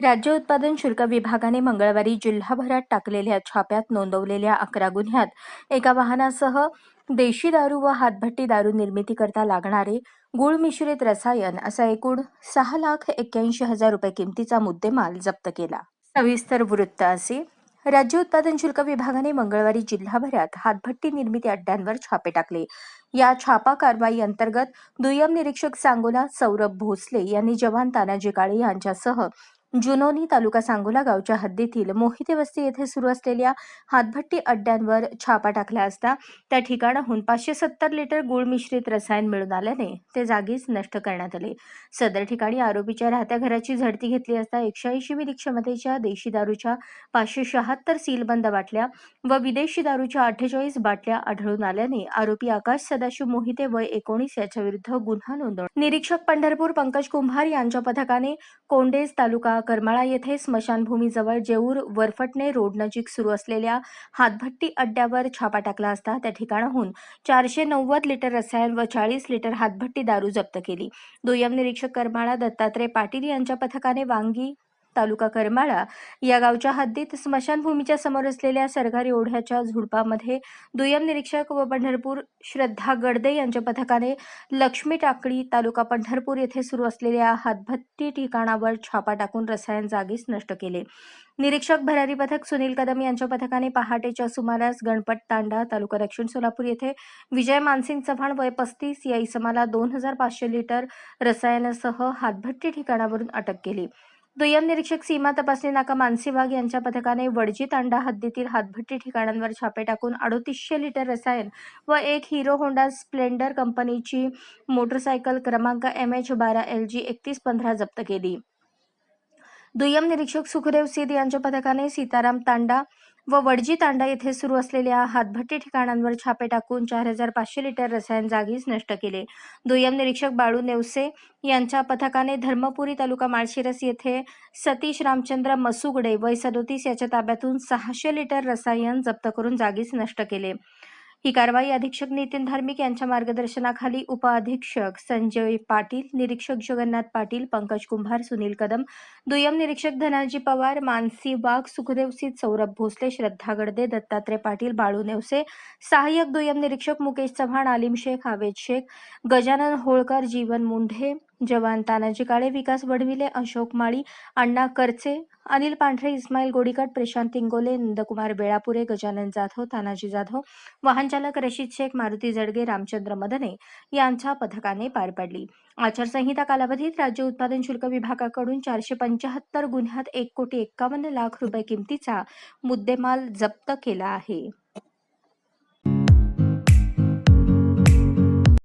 राज्य उत्पादन शुल्क विभागाने मंगळवारी जिल्हाभरात टाकलेल्या छाप्यात नोंदवलेल्या अकरा गुन्ह्यात एका वाहनासह देशी दारू व हातभट्टी दारू निर्मितीकरता लागणारे गुळ मिश्रित रसायन असा एकूण सहा लाख एक्क्याऐंशी हजार रुपये किमतीचा मुद्देमाल जप्त केला. सविस्तर वृत्त असे. राज्य उत्पादन शुल्क विभागाने मंगळवारी जिल्हाभरात हातभट्टी निर्मिती अड्ड्यांवर छापे टाकले. या छापा कारवाई अंतर्गत दुय्यम निरीक्षक सांगोला सौरभ भोसले यांनी जवान तानाजी काळे यांच्यासह जुनोनी तालुका सांगोला गावच्या हद्दीतील मोहिते वस्ती येथे सुरू असलेल्या हातभट्टी अड्ड्यांवर छापा टाकला असता त्या ठिकाणाहून पाचशे सत्तर लिटर गुळ मिश्रित रसायन मिळून आल्याने ते जागीच नष्ट करण्यात आले. सदर ठिकाणी आरोपीच्या राहत्या घराची झडती घेतली असता एकशे ऐंशी मिली क्षमतेच्या देशी दारूच्या पाचशे शहात्तर सीलबंद बाटल्या व विदेशी दारूच्या अठ्ठेचाळीस बाटल्या आढळून आल्याने आरोपी आकाश सदाशिव मोहिते वय एकोणीस याच्या विरुद्ध गुन्हा नोंदवला. निरीक्षक पंढरपूर पंकज कुंभार यांच्या पथकाने कोंडेज तालुका करमाळा येथे स्मशानभूमीजवळ जेऊर वरफटणे रोड नजीक सुरू असलेल्या हातभट्टी अड्ड्यावर छापा टाकला असता त्या ठिकाणाहून चारशे नव्वद लिटर रसायन व चाळीस लिटर हातभट्टी दारू जप्त केली. दुय्यम निरीक्षक करमाळा दत्तात्रय पाटील यांच्या पथकाने वांगी तालुका करमाळा या गावच्या हद्दीत स्मशानभूमीच्या समोर असलेल्या सरकारी ओढ्याच्या झुडपामध्ये दुय्यम निरीक्षक व पंढरपूर श्रद्धा गडदे यांच्या पथकाने लक्ष्मी टाकळी तालुका पंढरपूर येथे सुरू असलेल्या हातभट्टी ठिकाणावर छापा टाकून रसायन जागीच नष्ट केले. निरीक्षक भरारी पथक सुनील कदम यांच्या पथकाने पहाटेच्या सुमारास गणपत तांडा तालुका दक्षिण सोलापूर येथे विजय मानसिंग चव्हाण वय पस्तीस या इसमाला दोन हजार पाचशे लिटर रसायनासह हातभट्टी ठिकाणावरून अटक केली. दुय्यम निरीक्षक सीमा तपासणी नाका मानसी वाघ यांच्या पथकाने वडजी तांडा हद्दीतील हातभट्टी ठिकाणांवर छापे टाकून अडोतीसशे लिटर रसायन व एक हिरो होंडा स्प्लेंडर कंपनीची मोटरसायकल क्रमांक एम एच बारा एल जी एकतीस पंधरा जप्त केली. दुय्यम निरीक्षक सुखदेव सिद यांच्या पथकाने सीताराम तांडा व वडजी तांडा येथे सुरू असलेल्या हातभट्टी ठिकाणांवर छापे टाकून चार हजार पाचशे लिटर रसायन जागीच नष्ट केले. दुय्यम निरीक्षक बाळू नेवसे यांच्या पथकाने धर्मपुरी तालुका माळशिरस येथे सतीश रामचंद्र मसुगडे वय सदोतीस याच्या ताब्यातून सहाशे लिटर रसायन जप्त करून जागीच नष्ट केले. ही कारवाई अधीक्षक नितीन धार्मिक यांच्या मार्गदर्शनाखाली उपअधीक्षक संजय पाटील निरीक्षक जगन्नाथ पाटील पंकज कुंभार सुनील कदम दुय्यम निरीक्षक धनाजी पवार मानसी वाघ सुखदेव सौरभ भोसले श्रद्धा गडदे दत्तात्रय पाटील बाळू नेवसे सहाय्यक दुय्यम निरीक्षक मुकेश चव्हाण आलिम शेख हावेद शेख गजानन होळकर जीवन मुंढे जवान तानाजी काळे विकास वडविले अशोक माळी अण्णा करचे अनिल पांढरे इस्माईल गोडीकट प्रशांत इंगोले नंदकुमार बेळापुरे गजानन जाधव तानाजी जाधव वाहनचालक रशीद शेख मारुती जडगे रामचंद्र मदने यांच्या पथकाने पार पडली. आचारसंहिता कालावधीत राज्य उत्पादन शुल्क विभागाकडून चारशे पंचाहत्तर गुन्ह्यात एक कोटी एक्कावन्न लाख रुपये किमतीचा मुद्देमाल जप्त केला आहे.